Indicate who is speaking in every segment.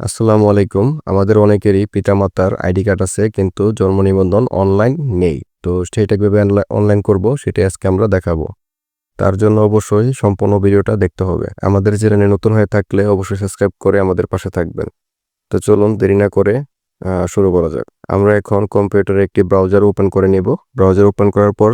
Speaker 1: আসসালামু আলাইকুম। আমাদের অনেকেরই পিতামাতার আইডি কার্ড আছে, কিন্তু জন্ম নিবন্ধন অনলাইন নেই। তো সেটা কীভাবে অনলাইন করব সেটা আজকে আমরা দেখাবো। তার জন্য অবশ্যই সম্পূর্ণ ভিডিওটা দেখতে হবে। আমাদের চ্যানেলে নতুন হয়ে থাকলে অবশ্যই সাবস্ক্রাইব করে আমাদের পাশে থাকবেন। তো চলুন দেরি না করে শুরু করা যাক। আমরা এখন কম্পিউটারে একটি ব্রাউজার ওপেন করে নেব। ব্রাউজার ওপেন করার পর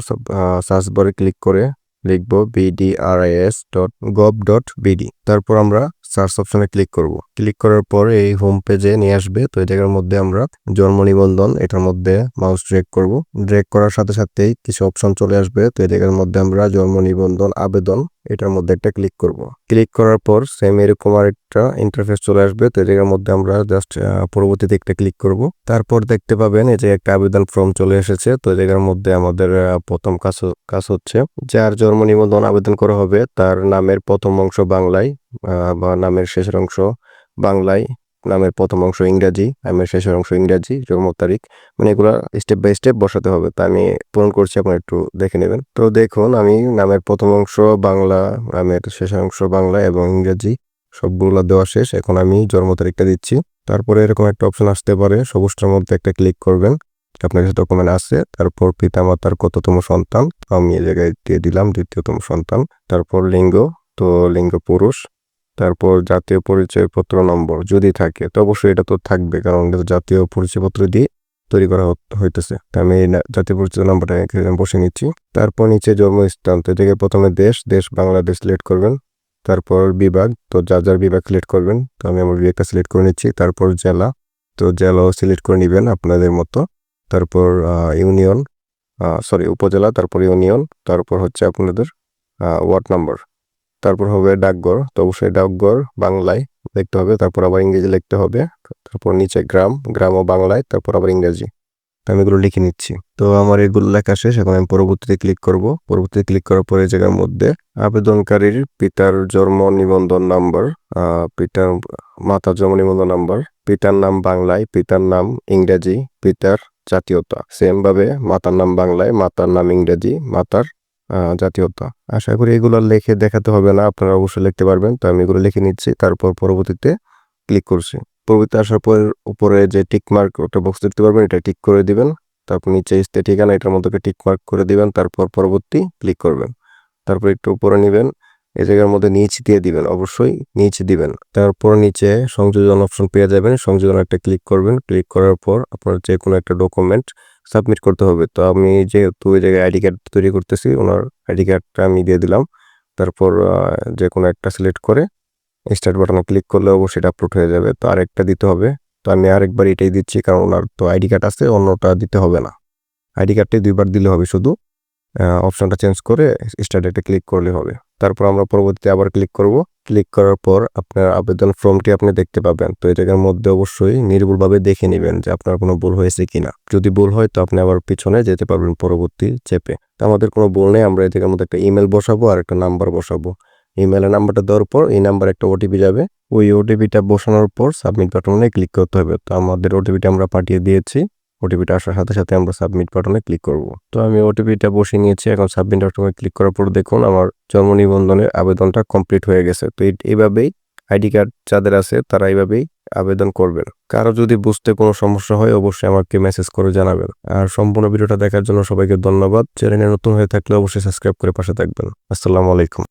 Speaker 1: সার্চ বারে ক্লিক করে লিখব BDRIS dot gov dot BD তারপর আমরা সার্চ অপশনে ক্লিক করব। ক্লিক করার পর এই হোম পেজে নিয়ে আসবে। তো এটার মধ্যে আমরা জন্ম নিবন্ধন, এটার মধ্যে মাউস ড্রেক করব। ড্রেক করার সাথে সাথেই কিছু অপশন চলে আসবে। তো জায়গার মধ্যে আমরা জন্ম নিবন্ধন, আবেদন এটার মধ্যে একটা ক্লিক করব। ক্লিক করার পর সেম এরকম আরেকটা ইন্টারফেস চলে আসবে। তো এটার মধ্যে আমরা জাস্ট পরবর্তীতে একটা ক্লিক করব। তারপর দেখতে পাবেন এই যে একটা আবেদন ফর্ম চলে এসেছে। তো এটার মধ্যে আমাদের প্রথম কাজ কাজ হচ্ছে যার জন্ম নিবন্ধন আবেদন করা হবে তার নামের প্রথম অংশ বাংলায় বা নামের শেষের অংশ বাংলায়। নামের প্রথম অংশ ইংরাজি, নামের শেষের অংশ ইংরাজি, জন্ম তারিখ মানে এগুলা স্টেপ বাই স্টেপ বসাতে হবে। তা আমি পূরণ করছি, আপনারা একটু দেখে নেবেন। তো দেখুন, আমি নামের প্রথম অংশ বাংলা, নামের শেষের অংশ বাংলা এবং ইংরাজি, সবগুলো দেওয়া শেষ। এখন আমি জন্ম তারিখটা দিচ্ছি। তারপরে এরকম একটা অপশন আসতে পারে, সবুজটার মধ্যে একটা ক্লিক করবেন। আপনার কাছে ডকুমেন্ট আছে। তারপর পিতামাতার কততম সন্তান? আমি এই জায়গায় দিয়ে দিলাম, দ্বিতীয়তম সন্তান। তারপর লিঙ্গ, তো লিঙ্গ পুরুষ। তারপর জাতীয় পরিচয়পত্র নম্বর যদি থাকে, তো অবশ্যই এটা তো থাকবে, কারণ এটা জাতীয় পরিচয়পত্র দিয়ে তৈরি করা হইতেছে। তো আমি এই জাতীয় পরিচয় নাম্বারটা বসে নিচ্ছি। তারপর নিচে জন্মস্থান, তো এটাকে প্রথমে দেশ দেশ বাংলাদেশ সিলেক্ট করবেন। তারপর বিভাগ, তো যা যার বিভাগ সিলেক্ট করবেন, তো আমি আমার বিভাগটা সিলেক্ট করে নিচ্ছি। তারপর জেলা, তো জেলাও সিলেক্ট করে নেবেন আপনাদের মতো। তারপর ইউনিয়ন সরি, উপজেলা, তারপর ইউনিয়ন, তারপর হচ্ছে আপনাদের ওয়ার্ড নাম্বার। তারপর হবে ডাকঘর, তো অবশ্যই ডাকঘর বাংলায় লিখতে হবে, তারপর আবার ইংরেজি লিখতে হবে, তারপর নিচে গ্রাম গ্রাম ও বাংলায়, তারপর আবার ইংরেজি। আমি এগুলো লিখে নিচ্ছি। তো আমার এগুলো লেখা শেষ, এখন আমি পরবর্তীতে ক্লিক করব। পরবর্তীতে ক্লিক করার পরে জায়গার মধ্যে আবেদনকারীর পিতার জন্ম নিবন্ধন নাম্বার পিতার মাতার জন্ম নিবন্ধন নাম্বার পিতার নাম বাংলায়, পিতার নাম ইংরেজি, পিতার জাতীয়তা। সেম ভাবে মাতার নাম বাংলায়, মাতার নাম ইংরেজি, মাতার জাতীয়তা। আশা করি এগুলো লিখে দেখাতে হবে না, আপনারা অবশ্যই লিখতে পারবেন। তো আমি এগুলো লিখে নিচ্ছি, তারপর পরবর্তীতে ক্লিক করছি। পরবর্তীতে আসার পর, উপরে যে টিক মার্ক ওটা বক্স দেখতে পারবেন, এটা টিক করে দিবেন। তারপর নিচে স্টে ঠিকানা, এটার মধ্যে টিক মার্ক করে দিবেন, তারপর পরবর্তী ক্লিক করবেন। তারপর একটু উপরে নেবেন। এই জায়গার মধ্যে নিচ দিয়ে দিবেন, অবশ্যই নিচ দিবেন। তারপর নিচে সংযোজন অপশন পেয়ে যাবেন, সংযোজন একটা ক্লিক করবেন। ক্লিক করার পর আপনার যে কোনো একটা ডকুমেন্ট সাবমিট করতে হবে। তো আমি যেহেতু ওই জায়গায় আইডি কার্ড তৈরি করতেছি, ওনার আইডি কার্ডটা আমি দিয়ে দিলাম। তারপর যে কোনো একটা সিলেক্ট করে স্টার্ট বাটনে ক্লিক করলে অবশ্যই এটা আপলোড হয়ে যাবে। তো আরেকটা দিতে হবে। তো আমি আরেকবার এটাই দিচ্ছি, কারণ ওনার তো আইডি কার্ড আছে, অন্যটা দিতে হবে না। আইডি কার্ডটাই দুইবার দিলে হবে শুধু অপশনটা চেঞ্জ করে স্টার্ট একটা ক্লিক করলে হবে। তারপর আমরা পরবর্তীতে আবার ক্লিক করব। ক্লিক করার পর আপনার আবেদন ফর্মটি আপনি দেখতে পাবেন। তো জায়গার মধ্যে অবশ্যই নির্ভুলভাবে দেখে নেবেন যে আপনার কোনো ভুল হয়েছে কিনা। যদি ভুল হয় তো আপনি আবার পিছনে যেতে পারবেন পরবর্তী চেপে তো আমাদের কোনো ভুল নেই, আমরা জায়গার মধ্যে একটা ইমেল বসাবো আর একটা নাম্বার বসাবো। ইমেলের নাম্বারটা দেওয়ার পর এই নাম্বার একটা ওটিপি যাবে। ওই ওটিপিটা বসানোর পর সাবমিট বাটনে ক্লিক করতে হবে। তো আমাদের ওটিপিটা আমরা পাঠিয়ে দিয়েছি। ওটিপিটা আসার সাথে সাথে আমরা সাবমিট বাটনে ক্লিক করব। তো আমি ওটিপিটা বসিয়ে নিয়েছি, এখন সাবমিট বাটনে ক্লিক করার পর দেখুন আমার জন্ম নিবন্ধনের আবেদনটা কমপ্লিট হয়ে গেছে। তো এইভাবেই আইডি কার্ড যাদের আছে তারা এইভাবেই আবেদন করবেন। কারও যদি বুঝতে কোনো সমস্যা হয় অবশ্যই আমাকে মেসেজ করে জানাবেন। আর সম্পূর্ণ ভিডিওটা দেখার জন্য সবাইকে ধন্যবাদ। চ্যানেলে নতুন হয়ে থাকলে অবশ্যই সাবস্ক্রাইব করে পাশে থাকবেন। আসসালামু আলাইকুম।